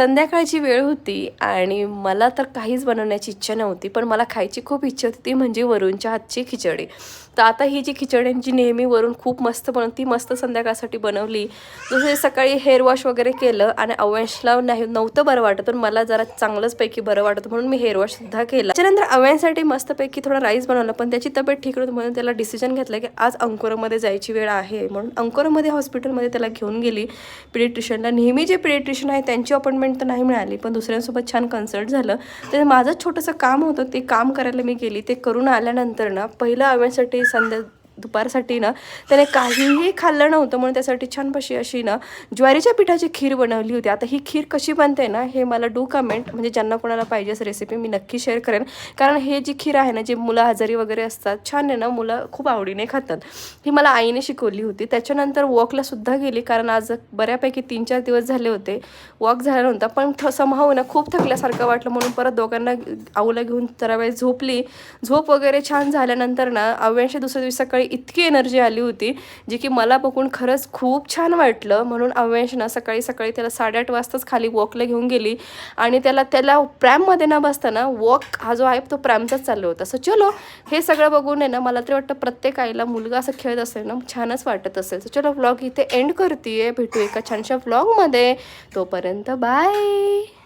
संध्याकाळची वेळ होती आणि मला तर काहीच बनवण्याची इच्छा नव्हती पण मला खायची खूप इच्छा होती ती म्हणजे वरूनच्या हातची खिचडी. तर आता ही जी खिचडी जी नेहमी वरून खूप मस्त बनव ती मस्त संध्याकाळसाठी बनवली. जसं सकाळी हेअर वॉश वगैरे केलं आणि अवयांशला नाही नव्हतं बरं वाटत पण मला जरा चांगलंचपैकी बरं वाटत म्हणून मी हेअर वॉशसुद्धा केला. त्याच्यानंतर अवयांसाठी मस्तपैकी थोडा राईस बनवला पण त्याची तब्येत ठीक नव्हती म्हणून त्याला डिसिजन घेतलं की आज अंकोरामध्ये जायची वेळ आहे म्हणून अंकोरामध्ये हॉस्पिटलमध्ये त्याला घेऊन गेली. पिडिट्रिशनला नेहमी जे पिडिट्रिशन आहे त्यांची अपॉइंटमेंट तर नाही मिळाली पण दुसऱ्यांसोबत छान कन्सल्ट झालं. तर माझं छोटंसं काम होतं ते काम करायला मी गेली. ते करून आल्यानंतर ना पहिलं आव्यांसाठी संध्या दुपारसाठी ना त्याने काहीही खाल्लं नव्हतं म्हणून त्यासाठी छान पशी अशी ना ज्वारीच्या पिठाची खीर बनवली होती. आता ही खीर कशी बनते ना हे मला डू कमेंट म्हणजे ज्यांना कोणाला पाहिजे असं रेसिपी मी नक्की शेअर करेन. कारण हे जी खीर आहे ना जे मुलं आजारी वगैरे असतात छान आहे ना मुलं खूप आवडीने खातात. ही मला आईने शिकवली होती. त्याच्यानंतर वॉकला सुद्धा गेली कारण आज बऱ्यापैकी तीन चार दिवस झाले होते. वॉक झाला नव्हता पण समाव ना खूप थकल्यासारखं वाटलं. म्हणून परत दोघांना आऊला घेऊन जरा वेळ झोपली. झोप वगैरे छान झाल्यानंतर ना अव्यांशी दुसऱ्या दिवशी सकाळी इतकी एनर्जी आली होती जी की मला बघून खरंच खूप छान वाटलं. म्हणून अव्यांश ना सकाळी सकाळी त्याला साडेआठ वाजताच खाली वॉकला घेऊन गेली. आणि त्याला त्याला प्रॅममध्ये न बसताना वॉक हा जो आहे तो प्रॅमचाच चालू होता. सो चलो हे सगळं बघून आहे ना मला तरी वाटतं प्रत्येक आईला मुलगा असं खेळत असेल ना छानच वाटत असेल. सो चलो व्लॉग इथे एंड करते भेटू एका छानशा व्लॉगमध्ये तोपर्यंत बाय